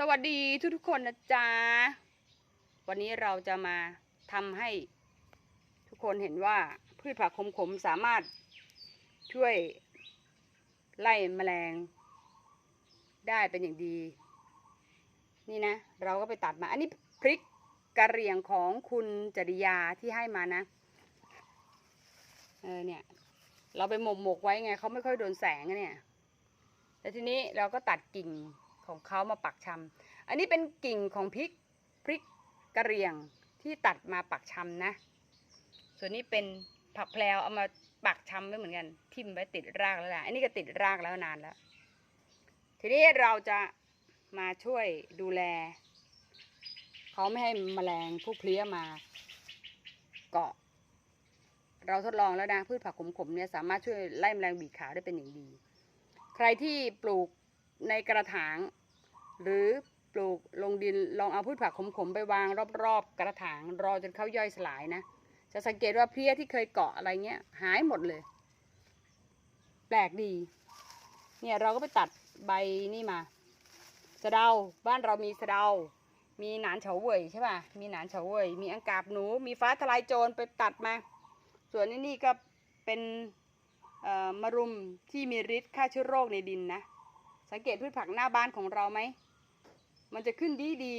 สวัสดีทุกทุกๆคนนะจ๊ะ วันนี้เราจะมาทำให้ทุกคนเห็นว่าพืชผักขมๆสามารถช่วยไล่แมลง ได้เป็นอย่างดี นี่นะ เราก็ไปตัดมา อันนี้พริกกระเหรี่ยงของคุณจริยาที่ให้มานะ เออเนี่ย เราไปหมกหมกไว้ไงเขาไม่ค่อยโดนแสงเนี่ย แล้วทีนี้เราก็ตัดกิ่ง ของเขามาปักชำอันนี้เป็นกิ่งของพริกพริกกระเรียงที่ตัดมาปักชำนะ ส่วนนี้เป็นผักแพลวเอามาปักชำไว้เหมือนกัน ทิ่มไว้ติดรากแล้วล่ะอันนี้ก็ติดรากแล้วนานแล้ว ทีนี้เราจะมาช่วยดูแล เขาไม่ให้แมลงพวกเพลี้ยมาเกาะ เราทดลองแล้วนะพืชผักขมๆเนี่ยสามารถช่วยไล่แมลงบีขาวได้เป็นอย่างดี ใครที่ปลูก ในกระถาง หรือปลูกลงดินลองเอาพืชผักขมๆไปวางรอบๆ กระถางรอจนเขาย่อยสลายนะ จะสังเกตว่าเพลี้ยที่เคยเกาะอะไรเงี้ยหายหมดเลย แปลกดี เนี่ยเราก็ไปตัดใบนี่มาสะเดาบ้านเรามีสะเดา มีหนานเฉาเว่ยใช่ป่ะมีหนานเฉาเว่ยมีอังกาบหนู มีฟ้าทลายโจรไปตัดมา ส่วนนี้นี่ก็เป็นมะรุมที่มีฤทธิ์ฆ่าเชื้อโรคในดินนะ สังเกตพืชผักหน้าบ้านของเราไหม มันจะขึ้นดีดี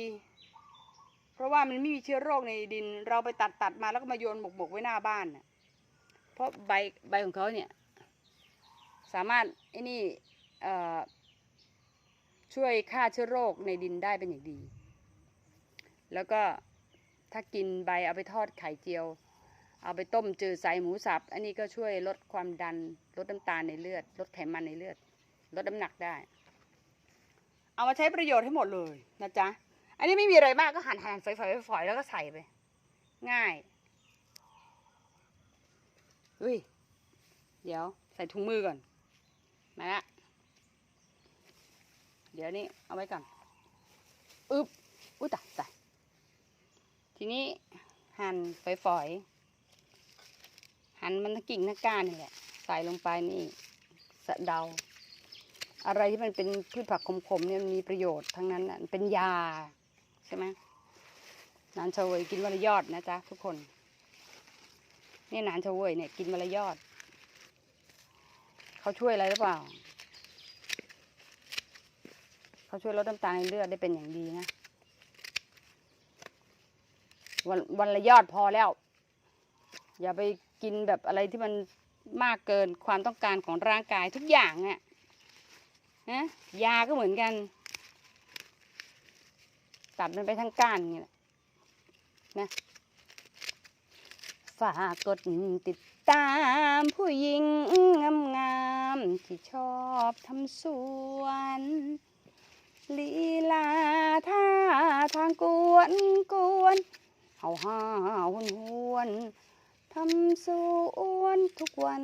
เพราะว่ามันไม่มีเชื้อโรคในดิน เราไปตัดตัดมาแล้วก็มาโยนบกๆไว้หน้าบ้านนะเพราะใบใบของเขาเนี่ย สามารถไอ้นี่ช่วยฆ่าเชื้อโรคในดินได้เป็นอย่างดี แล้วก็ถ้ากินใบเอาไปทอดไข่เจียว เอาไปต้มจืดใส่หมูสับ อันนี้ก็ช่วยลดความดัน ลดน้ำตาลในเลือด ลดไขมันในเลือด ลดน้ำหนักได้ เอามาใช้ประโยชน์ให้หมดเลยนะจ๊ะ อันนี้ไม่มีอะไรมากก็หั่นหั่นฝอยฝอยฝอยแล้วก็ใส่ไป ง่ายอุ้ย เดี๋ยวใส่ถุงมือก่อน มาละ เดี๋ยวนี้เอาไว้ก่อน อึบอุ้ยตายตายทีนี้หั่นฝอยฝอยๆหั่นมันกิ่งทั้งก้านนี่แหละ ใส่ลงไปนี่สะเดา อะไรที่มันเป็นพืชผักขมๆเนี่ยมันมีประโยชน์ทั้งนั้นนะเป็นยาใช่ไหมนานเฉวยกินวันละยอดนะจ๊ะทุกคนนี่นานเฉวยเนี่ยกินวันละยอดเขาช่วยอะไรหรือเปล่าเขาช่วยลดน้ำตาลในเลือดได้เป็นอย่างดีนะวันวันละยอดพอแล้ว อย่าไปกินแบบอะไรที่มันมากเกินความต้องการของร่างกายทุกอย่างอะ่ะ นะยาก็เหมือนกัน ตัดมันไปทั้งก้านอย่างเงี้แหละนะฝากกดติดตามผู้หญิงงามๆที่ชอบทำสวนลีลาท่าทางกวนกวนเฮาห้าหุนหวนทำสวนทุกวัน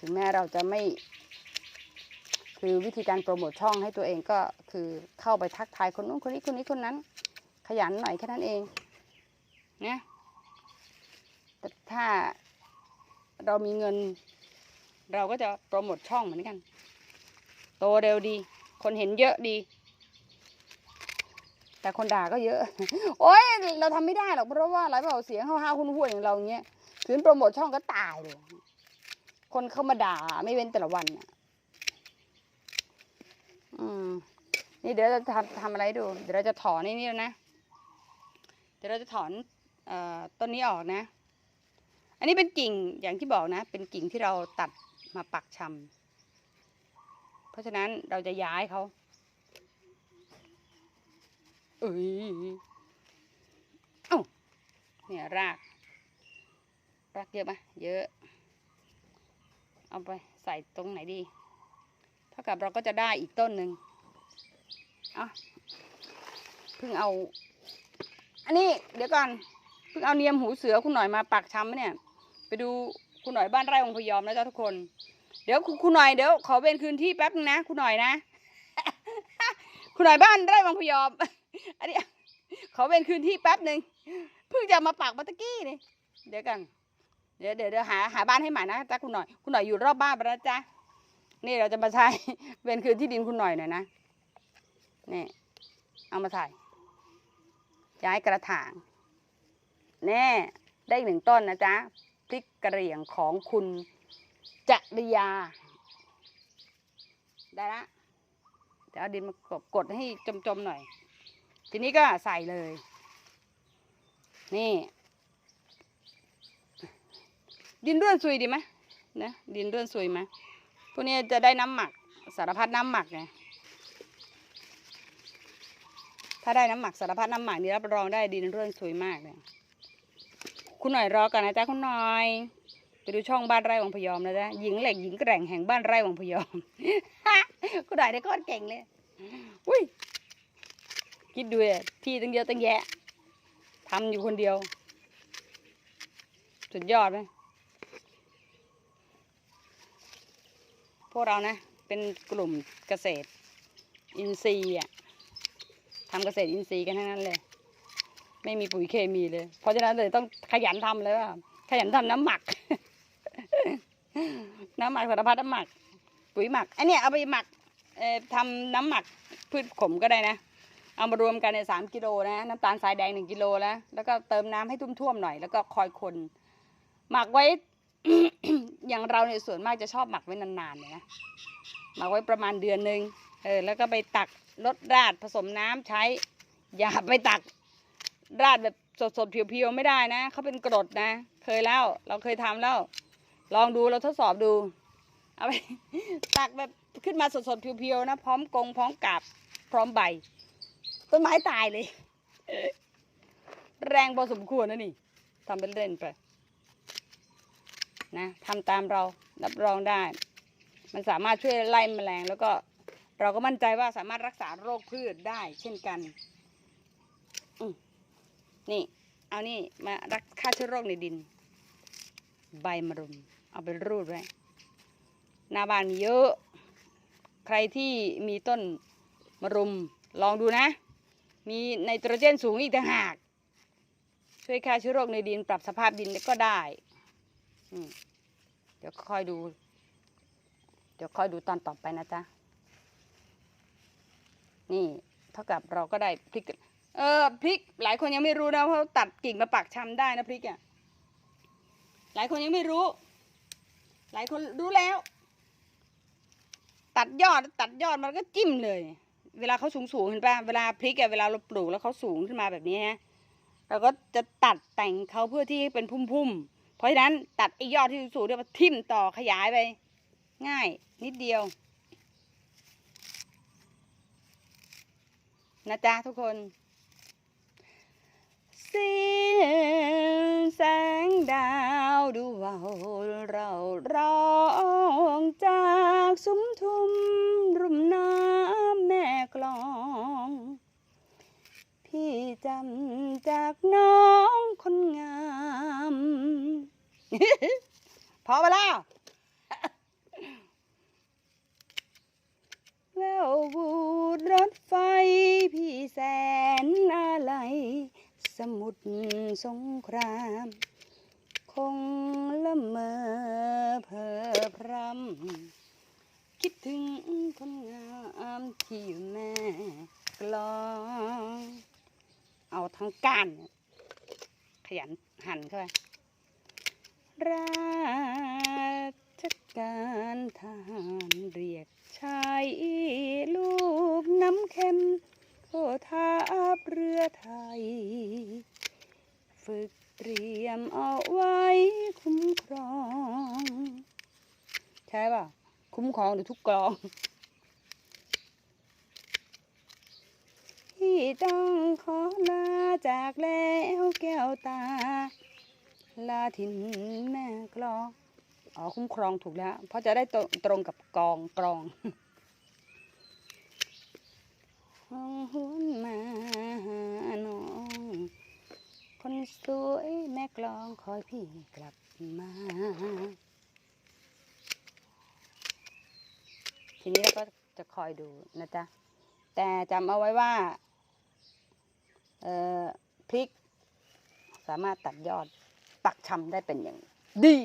ถึงแม้เราจะไม่ คือวิธีการโปรโมทช่องให้ตัวเองก็คือเข้าไปทักทายคนนู้นคนนี้คนนี้คนนั้น ขยันหน่อยแค่นั้นเองนะแต่ถ้าเรามีเงิน เราก็จะโปรโมทช่องเหมือนกัน โตเร็วดี คนเห็นเยอะดี แต่คนด่าก็เยอะ โอ๊ยเราทำไม่ได้หรอกเพราะว่าอะไรเปล่าเสียงห้าวๆหุ่นๆอย่างเราเงี้ยถือโปรโมทช่องก็ตายเลย คนเข้ามาด่าไม่เว้นแต่ละวันน่ะ อืม นี่เดี๋ยวเราจะทำทำอะไรดู เดี๋ยวเราจะถอนนี่นี่แล้วนะ เดี๋ยวเราจะถอนเอ่อต้นนี้ออกนะ อันนี้เป็นกิ่งอย่างที่บอกนะ เป็นกิ่งที่เราตัดมาปักชำเพราะฉะนั้นเราจะย้ายเขาเอ้ยเอ้าเนี่ยราก รากเยอะไหมเยอะ เอาไปใส่ตรงไหนดี เท่ากับเราก็จะได้อีกต้นหนึ่งอะเพิ่งเอา อันนี้เดี๋ยวก่อนเพิ่งเอาเนียมหูเสือคุณหน่อยมาปักช้ำเนี่ย ไปดูคุณหน่อยบ้านไร่องพยอมนะจ๊ะทุกคน เดี๋ยวคุณหน่อยเดี๋ยวขอเป็นคืนที่แป๊บนึงนะคุณหน่อยนะ คุณหน่อยบ้านไร่วังพยอม อันนี้ขอเป็นคืนที่แป๊บหนึ่งเพิ่งจะมาปักบัตะกี้นี่เดี๋ยวกัน เดี๋ยวเดี๋ยวหาหาบ้านให้ใหม่นะจ๊ะคุณหน่อย คุณหน่อยอยู่รอบบ้านไปแล้วจ๊ะนี่เราจะมาใช้เป็นคืนที่ดินคุณหน่อยหน่อยนะนี่เอามาใส่ย้ายกระถางแน่ได้อีกหนึ่งต้นนะจ๊ะพริกกระเหรี่ยงของคุณจริยา ได้ละเดี๋ยวเอาดินมากดกดให้จมๆหน่อย ทีนี้ก็ใส่เลย นี่ ดินร่วนซุยดีไหมนะดินร่วนซุยไหมพวกนี้จะได้น้ำหมักสารพัดน้ำหมักไงถ้าได้น้ำหมักสารพัดน้ำหมักนี่รับรองได้ดินร่วนซุยมากเลยคุณหน่อยรอกันนะจ๊ะคุณหน่อยไปดูช่องบ้านไร่วังพยอมนะจ๊ะหญิงเหล็กหญิงแกร่งแห่งบ้านไร่วังพยอมคุณหน่อยได้โคตรเก่งเลยอุ้ยคิดดูเลยที่ตั้งเยอะตั้งแยะทำอยู่คนเดียว สุดยอดไหม พวกเรานะ เป็นกลุ่มเกษตร อินทรีย์อะทำเกษตรอินทรีย์กันทั้งนั้นเลย ไม่มีปุ๋ยเคมีเลย เพราะฉะนั้นเลยต้องขยันทำเลยว่าขยันทำน้ำหมัก น้ำหมักสารพัดน้ำหมัก ปุ๋ยหมักไอเนี้ยเอาไปหมักทำน้ำหมักพืชขมก็ได้นะ เอามารวมกันในสามกิโลนะ น้ำตาลทรายแดงหนึ่งกิโลแล้วแล้วก็เติมน้ำให้ท่วมๆหน่อย แล้วก็คอยคน หมักไว้ อย่างเราเนี่ยส่วนมากจะชอบหมักไว้นานๆเนี่ยนะหมักไว้ประมาณเดือนหนึ่งเออแล้วก็ไปตักลดราดผสมน้ำใช้ อย่าไปตักราดแบบสดๆเพียวๆไม่ได้นะเขาเป็นกรดนะ เคยแล้วเราเคยทำแล้ว ลองดูเราทดสอบดู เอาไปตักแบบขึ้นมาสดๆเพียวๆนะพร้อมกงพร้อมกาบพร้อมใบ ต้นไม้ตายเลย แรงพอสมควรนะนี่ทำเป็นเล่นไป นะทำตามเรารับรองได้ มันสามารถช่วยไล่แมลง แล้วก็เราก็มั่นใจว่าสามารถรักษาโรคพืชได้เช่นกันนี่ เอานี่มารักฆ่าเชื้อโรคในดิน ใบมะรุม เอาไปรูดไว้หน้าบ้านมีเยอะ ใครที่มีต้นมะรุมลองดูนะ มีไนโตรเจนสูงอีกต่างหาก ช่วยฆ่าเชื้อโรคในดินปรับสภาพดินก็ได้ เดี๋ยวค่อยดู เดี๋ยวค่อยดูตอนต่อไปนะจ๊ะ นี่เท่ากับเราก็ได้พริก เออพริก หลายคนยังไม่รู้นะเพราะตัดกิ่งมาปักชำได้นะพริกอะ หลายคนยังไม่รู้ หลายคนรู้แล้ว ตัดยอดตัดยอดมันก็จิ้มเลย เวลาเขาสูงสูงเห็นปะเวลาพริกอะเวลาเราปลูกแล้วเขาสูงขึ้นมาแบบนี้ฮะเราก็จะตัดแต่งเขาเพื่อที่เป็นพุ่มๆ เพราะฉะนั้นตัดไอ้ยอดที่สูงๆเนี่ยมาทิ่มต่อขยายไป ง่าย นิดเดียว นะจ๊ะทุกคนเสียงแสงดาวดูเว่าเราร้องจากสุมทุมรุมน้ำแม่กลอง พี่จำจากน้องคนงาม พอไปแล้วแววบูดรถไฟพี่แสนอะไร สมุทรสงคราม คงละเมอเพอพรำคิดถึงคนงามที่อยู่แม่กลองเอาทั้งก้านเนี่ยขยันหั่นเข้าไป ราชการทหารเรียกชายลูกน้ำเค็มโททัพเรือไทย ฝึกเตรียมเอาไว้คุ้มครอง ใช่ป่ะ คุ้มครองหรือทุกกรองที่ต้องขอลาจากแล้วแก้วตา ลาทินแม่กลองอ๋อคุ้มครองถูกแล้ว เพราะจะได้ตตรงกับกองกรองห้องหุ้นมาหาน้อง คนสวยแม่กลองคอยพี่กลับมาทีนี้เราก็จะคอยดูนะจ๊ะ แต่จำเอาไว้ว่าพริก สามารถตัดยอด ปักชำได้เป็นอย่างดี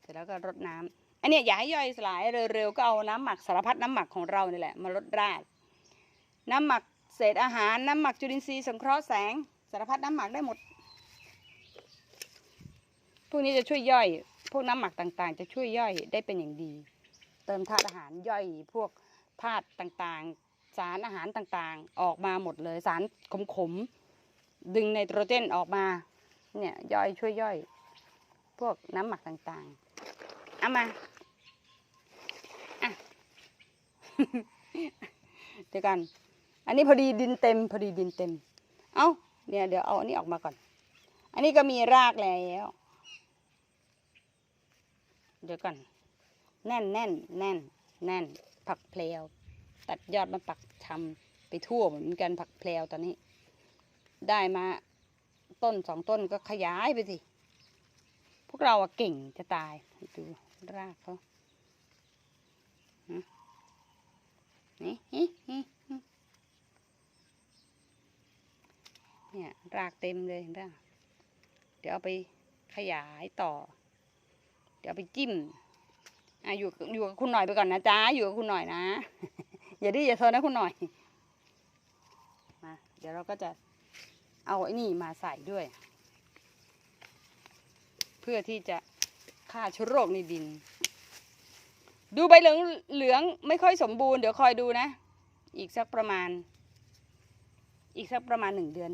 เสร็จแล้วก็รดน้ำอันนี้อย่าให้ย่อยสลายเร็วๆก็เอาน้ำหมักสารพัดน้ำหมักของเรานี่แหละมาลดราดน้ำหมักเศษอาหารน้ำหมักจุลินทรีย์สังเคราะห์แสงสารพัดน้ำหมักได้หมด พวกนี้จะช่วยย่อย พวกน้ำหมักต่างๆ จะช่วยย่อยได้เป็นอย่างดี เติมธาตุอาหารย่อยพวกธาตุต่างๆ สารอาหารต่างๆ ออกมาหมดเลยสารขมๆ ดึงไนโตรเจนออกมา เนี่ยย่อยช่วยย่อย พวกน้ำหมักต่างๆ เอามาอะเดี๋ยวกัน อันนี้พอดีดินเต็ม พอดีดินเต็ม เอ้าเนี่ยเดี๋ยวเอาอันนี้ออกมาก่อน อันนี้ก็มีรากแล้วเดี๋ยวก่อน แน่นแน่นแน่น แน่น ผักเพลว ตัดยอดมาปักชำไปทั่วเหมือนกันผักเพลวตอนนี้ ได้มาต้นสองต้นก็ขยายไปสิ พวกเราอะเก่งจะตาย ดูรากเขานี่เนี่ยรากเต็มเลยเห็นปะเดี๋ยวเอาไปขยายต่อ เดี๋ยวไปจิ้มอะอยู่อยู่กับคุณหน่อยไปก่อนนะจ๊ะ อยู่กับคุณหน่อยนะ อย่าดื้ออย่าโซนนะคุณหน่อย มา เดี๋ยวเราก็จะ เอาไอ้นี่มาใส่ด้วย เพื่อที่จะฆ่าเชื้อโรคในดิน ดูใบเหลืองเหลืองไม่ค่อยสมบูรณ์เดี๋ยวคอยดูนะ อีกสักประมาณ อีกสักประมาณหนึ่งเดือน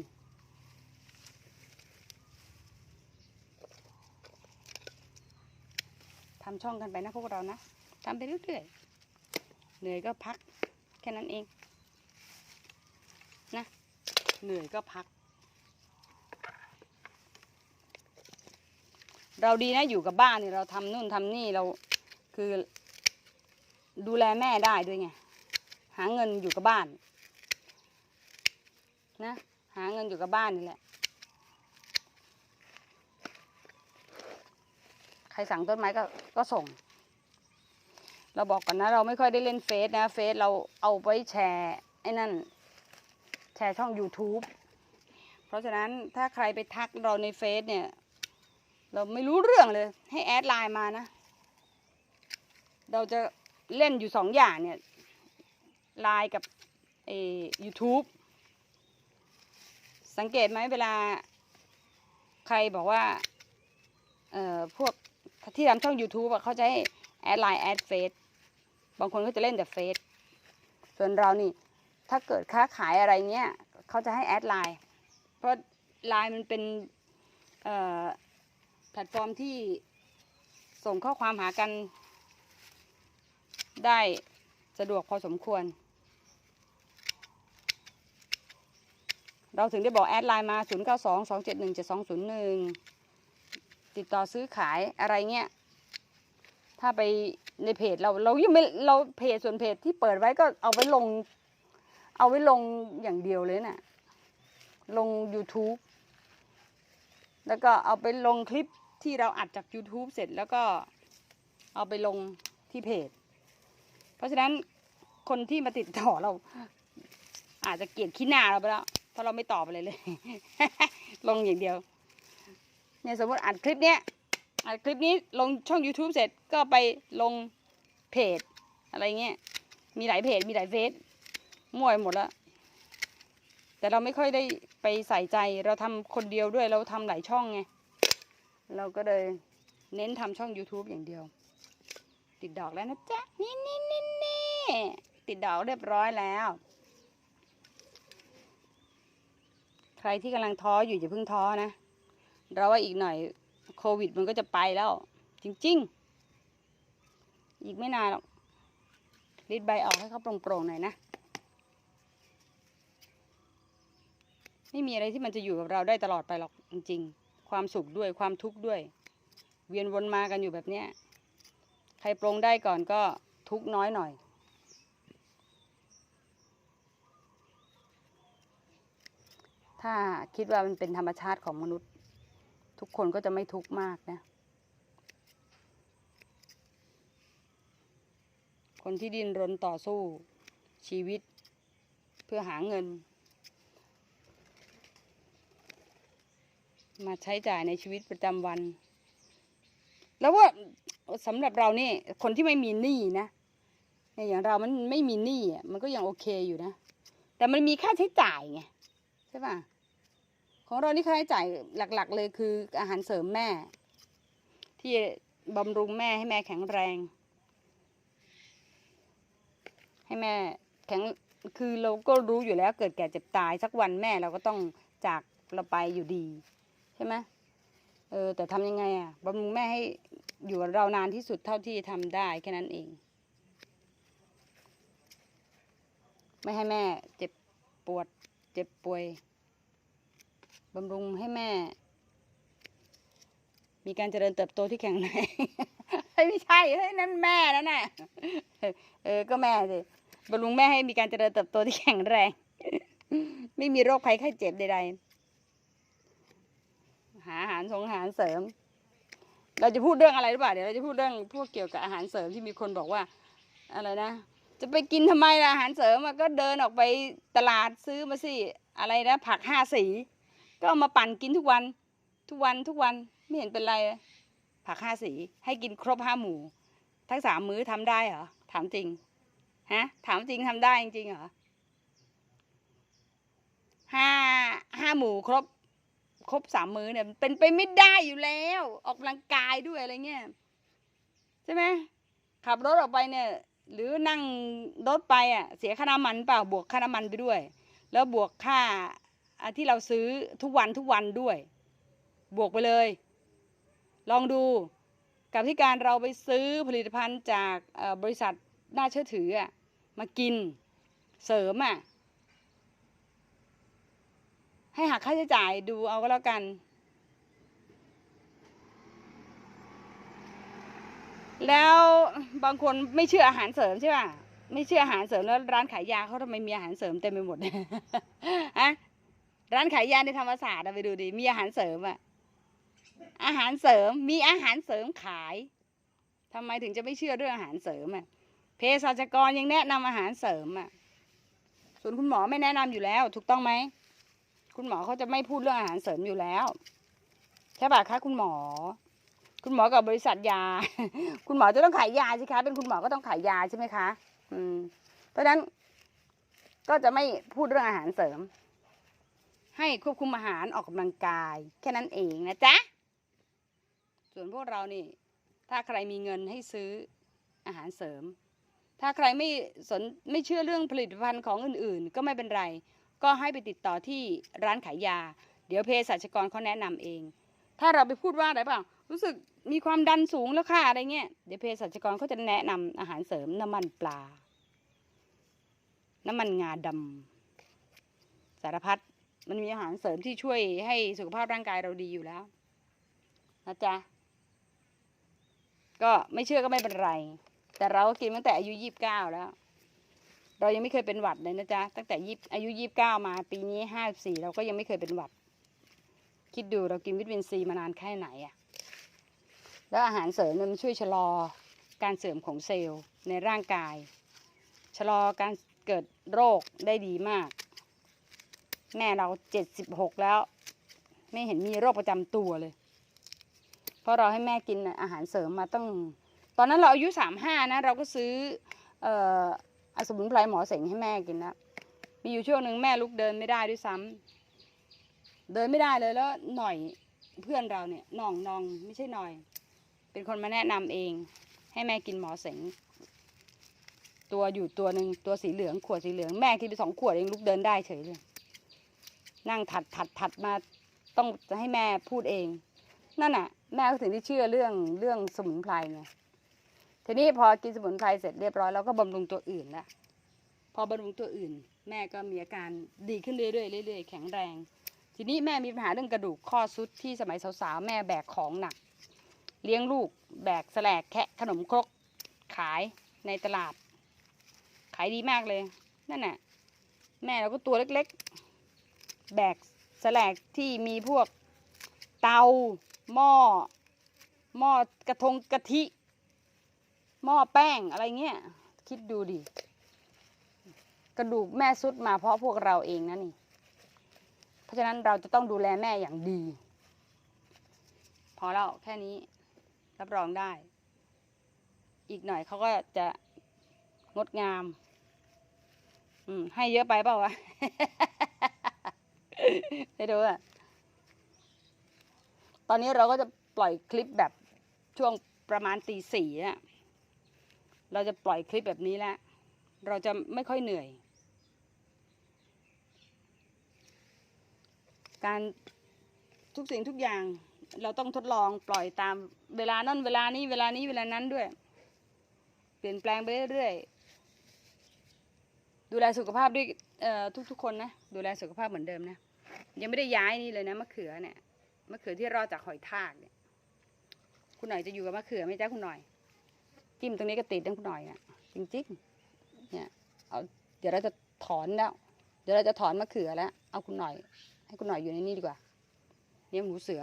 ทำช่องกันไปนะพวกเรานะทำไปเรื่อยๆ เหนื่อยก็พัก แค่นั้นเอง นะ เหนื่อยก็พัก เราดีนะอยู่กับบ้านนี่เราทำนู่นทำนี่เราคือ ดูแลแม่ได้ด้วยไงหาเงินอยู่กับบ้าน นะ หาเงินอยู่กับบ้านนี่แหละ ใครสั่งต้นไม้ก็ก็ส่ง เราบอกก่อนนะ เราไม่ค่อยได้เล่นเฟซนะเฟซเราเอาไว้แชร์ไอ้นั่น แชร์ช่อง YouTube เพราะฉะนั้นถ้าใครไปทักเราในเฟซเนี่ย เราไม่รู้เรื่องเลย ให้แอดไลน์มานะ เราจะเล่นอยู่สองอย่างเนี่ยไลน์กับเอยูทูบสังเกตไหมเวลาใครบอกว่า เอ่อ พวกที่ทำช่อง YouTube อะเขาจะให้แอดไลน์แอดเฟซบางคนก็จะเล่นแต่เฟซส่วนเรานี่ ถ้าเกิดค้าขายอะไรเนี้ยเขาจะให้แอดไลน์เพราะไลน์มันเป็น เอ่อ พลตฟอร์มที่ส่งข้อความหากัน ได้สะดวกพอสมควร เราถึงได้บอกแอดไลน์มา 0 9 2 2 7 1 7 2 0 1 ติดต่อซื้อขายอะไรเงี้ย ถ้าไปในเพจเราเรายังไม่เราเพจส่วนเพจที่เปิดไว้ก็เอาไว้ลง เอาไว้ลงอย่างเดียวเลยน่ะ ลง YouTube แล้วก็เอาไปลงคลิป ที่เราอัดจาก YouTube เสร็จแล้วก็เอาไปลงที่เพจ เพราะฉะนั้นคนที่มาติดต่อเรา อาจจะเกลียดขี้หน้าเราไปแล้ว เพราะเราไม่ตอบอะไรเลย ลงอย่างเดียว เนี่ยสมมติอัดคลิปเนี้ยอัดคลิปนี้ลงช่อง YouTube เสร็จก็ไปลงเพจ อะไรเงี้ย มีหลายเพจ มีหลายเฟซมั่วไปหมดแล้ว แต่เราไม่ค่อยได้ไปใส่ใจ เราทำคนเดียวด้วย เราทำหลายช่องไง เราก็เลยเน้นทำช่อง YouTube อย่างเดียว ติดดอกแล้วนะจ๊ะ นี่นี่นี่นี่ติดดอกเรียบร้อยแล้ว ใครที่กำลังท้ออยู่อย่าเพิ่งท้อนะ เราว่าอีกหน่อยโควิดมันก็จะไปแล้ว จริง ๆ อีกไม่นานหรอกรีดใบออกให้เขาโปร่งๆหน่อยนะ ไม่มีอะไรที่มันจะอยู่กับเราได้ตลอดไปหรอกจริง ๆ ความสุขด้วยความทุกข์ด้วย เวียนวนมากันอยู่แบบเนี้ยใครปรงได้ก่อนก็ทุกข์น้อยหน่อย ถ้าคิดว่ามันเป็นธรรมชาติของมนุษย์ ทุกคนก็จะไม่ทุกข์มากนะ คนที่ดินรนต่อสู้ชีวิตเพื่อหาเงิน มาใช้จ่ายในชีวิตประจำวัน แล้วว่าสำหรับเรานี่ คนที่ไม่มีหนี้นะเนี่ยอย่างเรามันไม่มีหนี้อะมันก็ยังโอเคอยู่นะ แต่มันมีค่าใช้จ่ายไงใช่ป่ะของเรานี่ค่าใช้จ่ายหลัก ๆ เลยคืออาหารเสริมแม่ ที่บำรุงแม่ให้แม่แข็งแรง ให้แม่แข็งคือเราก็รู้อยู่แล้วเกิดแก่เจ็บตายสักวันแม่เราก็ต้องจากเราไปอยู่ดี ใช่ไหมเออแต่ทำยังไงอะบำรุงแม่ให้อยู่กับเรานานที่สุดเท่าที่ทำได้แค่นั้นเอง ไม่ให้แม่เจ็บปวด เจ็บป่วยบำรุงให้แม่ มีการเจริญเติบโตที่แข็งแรงเฮ้ยไม่ใช่เฮ้ยนั่นแม่นั่นน่ะเออก็แม่สิบำรุงแม่ให้มีการเจริญเติบโตที่แข็งแรง ไม่มีโรคภัยไข้เจ็บใดๆ หาอาหารสงอาหารเสริม เราจะพูดเรื่องอะไรหรือเปล่าเดี๋ยวเราจะพูดเรื่องพวกเกี่ยวกับอาหารเสริมที่มีคนบอกว่าอะไรนะ จะไปกินทำไมล่ะอาหารเสริมก็เดินออกไปตลาดซื้อมาสิอะไรนะผักห้าสี ก็เอามาปั่นกินทุกวัน ทุกวันทุกวันไม่เห็นเป็นไร ผักห้าสี ให้กินครบห้าหมู่ทั้งสามมื้อทำได้เหรอถามจริงฮะถามจริงทำได้จริงเหรอห้าห้าหมู่ครบ ครบสามมื้อเนี่ยเป็นไปไม่ได้อยู่แล้ว ออกกำลังกายด้วยอะไรเงี้ยใช่ไหมขับรถออกไปเนี่ย หรือนั่งรถไปอะ เสียค่าน้ำมันเปล่าบวกค่าน้ำมันไปด้วย แล้วบวกค่าที่เราซื้อทุกวันทุกวันด้วย บวกไปเลย ลองดูกับที่การเราไปซื้อผลิตภัณฑ์จากบริษัทน่าเชื่อถืออะมากินเสริมอะ ให้หักค่าใช้จ่ายดูเอาก็แล้วกัน แล้วบางคนไม่เชื่ออาหารเสริมใช่ป่ะไม่เชื่ออาหารเสริมแล้วร้านขายยาเขาทำไมมีอาหารเสริมเต็มไปหมดฮะร้านขายยาในธรรมศาสตร์อะไปดูดิมีอาหารเสริมอะอาหารเสริมมีอาหารเสริมขายทำไมถึงจะไม่เชื่อเรื่องอาหารเสริมอะเภสัชกรยังแนะนำอาหารเสริมอะส่วนคุณหมอไม่แนะนำอยู่แล้ว ถูกต้องไหม คุณหมอเขาจะไม่พูดเรื่องอาหารเสริมอยู่แล้วใช่ป่ะคะคุณหมอ คุณหมอกับบริษัทยา คุณหมอจะต้องขายยาสิคะ เป็นคุณหมอก็ต้องขายยาใช่ไหมคะ อืม เพราะฉะนั้นก็จะไม่พูดเรื่องอาหารเสริม ให้ควบคุมอาหารออกกำลังกาย แค่นั้นเองนะจ๊ะ ส่วนพวกเรานี่ ถ้าใครมีเงินให้ซื้ออาหารเสริม ถ้าใครไม่สนไม่เชื่อเรื่องผลิตภัณฑ์ของอื่น ๆ ก็ไม่เป็นไร ก็ให้ไปติดต่อที่ร้านขายยา เดี๋ยวเภสัชกรเขาแนะนำเอง ถ้าเราไปพูดว่าอะไรเปล่ารู้สึกมีความดันสูงแล้วค่ะอะไรเงี้ยเดี๋ยวเภสัชกรเขาจะแนะนำอาหารเสริมน้ำมันปลา น้ำมันงาดำสารพัดมันมีอาหารเสริมที่ช่วยให้สุขภาพร่างกายเราดีอยู่แล้วนะจ๊ะก็ไม่เชื่อก็ไม่เป็นไร แต่เราก็กินตั้งแต่อายุยี่สิบเก้าแล้ว เรายังไม่เคยเป็นหวัดเลยนะจ๊ะ ตั้งแต่ยี่อายุยี่สิบเก้ามาปีนี้ห้าสี่เราก็ยังไม่เคยเป็นหวัด คิดดูเรากินวิตามินซีมานานแค่ไหนอะแล้วอาหารเสริมมันช่วยชะลอการเสื่อมของเซลล์ในร่างกาย ชะลอการเกิดโรคได้ดีมาก แม่เราเจ็ดสิบหกแล้ว ไม่เห็นมีโรคประจำตัวเลย เพราะเราให้แม่กินอาหารเสริมมาตั้งตอนนั้นเราอายุสามห้านะ เราก็ซื้ออ สมุนไพรหมอเสงให้แม่กินนะมีอยู่ช่วงหนึ่งแม่ลุกเดินไม่ได้ด้วยซ้ำเดินไม่ได้เลยแล้วหน่อยเพื่อนเราเนี่ยน้องน้องไม่ใช่หน่อย เป็นคนมาแนะนำเอง ให้แม่กินหมอเสงตัวอยู่ตัวหนึ่งตัวสีเหลืองขวดสีเหลืองแม่กินไปสองขวดเองลุกเดินได้เฉยเลยนั่งถัดถัดถัดมาต้องจะให้แม่พูดเอง นั่นน่ะ แม่ก็ถึงได้เชื่อเรื่องเรื่องสมุนไพรไง ทีนี้พอกินสมุนไพรเสร็จเรียบร้อยแล้วก็บำรุงตัวอื่นละพอบำรุงตัวอื่น แม่ก็มีอาการดีขึ้นเรื่อยๆเรื่อยๆแข็งแรง ทีนี้แม่มีปัญหาเรื่องกระดูกข้อซุดที่สมัยสาวๆแม่แบกของหนัก เลี้ยงลูกแบกแสลกแคะขนมครกขายในตลาด ขายดีมากเลยนั่นน่ะแม่เราก็ตัวเล็กๆ แบกแสลกที่มีพวกเตาหม้อหม้อกระทงกะทิ หม้อแป้งอะไรเงี้ย คิดดูดิ กระดูกแม่สุดมาเพราะพวกเราเองนะนี่ เพราะฉะนั้นเราจะต้องดูแลแม่อย่างดี พอแล้วแค่นี้ รับรองได้ อีกหน่อยเขาก็จะงดงาม อืม ให้เยอะไปเปล่าวะได้ดูอะตอนนี้เราก็จะปล่อยคลิปแบบช่วงประมาณตีสี่อะ เราจะปล่อยคลิปแบบนี้แล้วเราจะไม่ค่อยเหนื่อย การทุกสิ่งทุกอย่างเราต้องทดลองปล่อยตามเวลานั่นเวลานี้เวลานี้เวลานั้นด้วย เปลี่ยนแปลงไปเรื่อยๆดูแลสุขภาพด้วยทุกๆคนนะดูแลสุขภาพเหมือนเดิมนะยังไม่ได้ย้ายนี่เลยนะมะเขือเนี่ยมะเขือที่รอดจากหอยทากเนี่ย คุณหน่อยจะอยู่กับมะเขือไหมจ๊ะคุณหน่อย จิ้มตรงนี้ก็ติดทั้งคุณหน่อยอะจริงๆเนี่ยเอาเดี๋ยวเราจะถอนแล้ว เดี๋ยวเราจะถอนมะเขือแล้ว เอาคุณหน่อย ให้คุณหน่อยอยู่ในนี้ดีกว่าเนี่ยหมูเสือ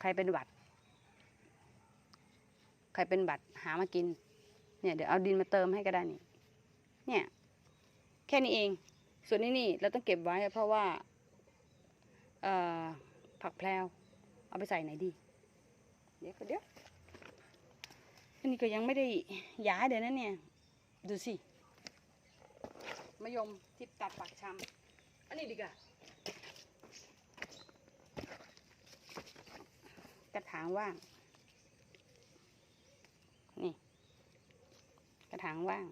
ใครเป็นหวัด ใครเป็นบัตรหามากิน เนี่ยเดี๋ยวเอาดินมาเติมให้ก็ได้นี่ เนี่ย แค่นี้เอง ส่วนนี้นี่เราต้องเก็บไว้เพราะว่าผักแพรวเอาไปใส่ไหนดี เดี๋ยวเดี๋ยว อันนี้ก็ยังไม่ได้ย้ายเดี๋ยวนั้นเนี่ย ดูสิมะยมที่ตัดปากชำอันนี้ดีกว่ากระถางว่าง นี่ กระถางว่าง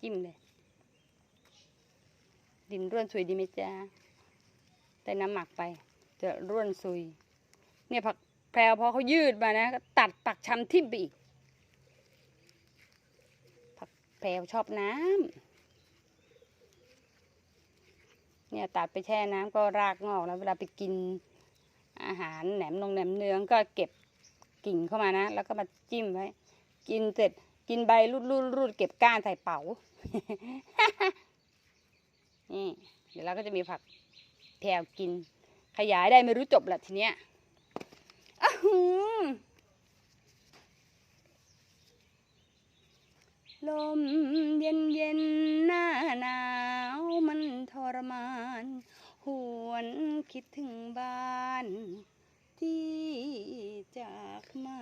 จิ้มเลย ดินร่วนสวยดีไหมจ๊ะแต่น้ำหมักไป จะร่วนซุย เนี่ยผักแพรวพอเขายืดมานะก็ตัดปักชำทิ่มไปอีก ผักแพรวชอบน้ำเนี่ยตัดไปแช่น้ำก็รากงอกแล้วเวลาไปกินอาหารแหนมนงแหนมเนืองก็เก็บกิ่งเข้ามานะ แล้วก็มาจิ้มไว้ กินเสร็จกินใบรูดรูดรูดเก็บก้านใส่เป๋า นี่ เดี๋ยวเราก็จะมีผักแพรวกิน ขยายได้ไม่รู้จบละทีเนี้ยอ้าวหือ ลมเย็นเย็นหน้าหนาวมันทรมาน หวนคิดถึงบ้าน ที่จากมา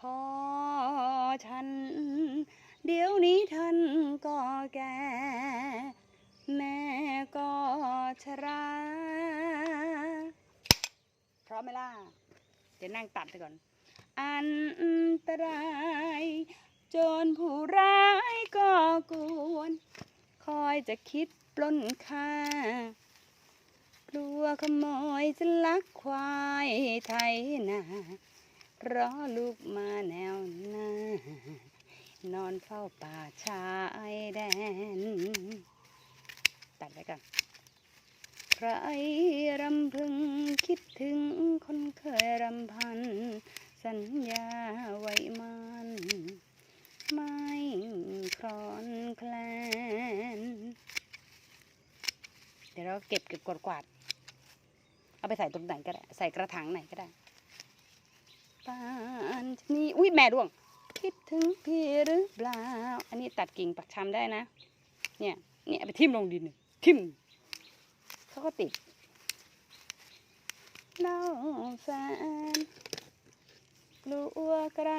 พอฉัน เดี๋ยวนี้ท่านก็แก่ แม่ก็ชราพร้อมไหมล่ะ เดี๋ยวนั่งตัดไปก่อน อันตรายจรผู้ร้ายก็กวนคอยจะคิดปล้นค่ากลัวขโมยจะลักควายไทยนารอลูกมาแนวหน้านอนเฝ้าป่าชายแดน ตัดไว้ก่อนใครรำพึงคิดถึงคนเคยรำพัน สัญญาไว้มันไม่คลอนแคลน เดี๋ยวเราเก็บเก็บกวาดกวาดเอาไปใส่ตรงไหนก็ได้ ใส่กระถางไหนก็ได้ปานนี้อุ้ยแม่ร่วง คิดถึงพี่หรือเปล่า อันนี้ตัดกิ่งปักชำได้นะ เนี่ย เนี่ยไปทิ่มลงดินทิ่มเขาก็ติดเล่าแฟน กลัวไกล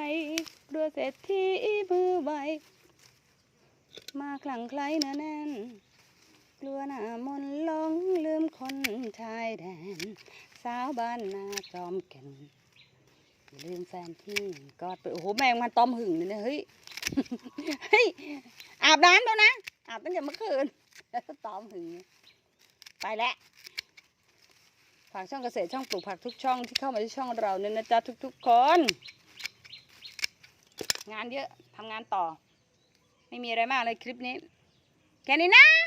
กลัวเศรษฐีมือใบมาคลั่งไคล้เนื้อแน่น กลัวหน้ามนหลงลืมคนชายแดน สาวบ้านนาจอมแก่นลืมแฟนที่กอดไปโอ้โหแมงมันตอมหึงเลยเนี่ยเฮ้ยเฮ้ยอาบน้ำแล้วนะอาบตั้งแต่เมื่อคืนตอมหึงไปแล้วากช่องเกษตรช่องปลูกผักทุกช่องที่เข้ามาที่ช่องเราเนี่ยนะจ๊ะทุก ๆ คน งานเยอะทำงานต่อ ไม่มีอะไรมากเลยคลิปนี้ แค่นี้นะ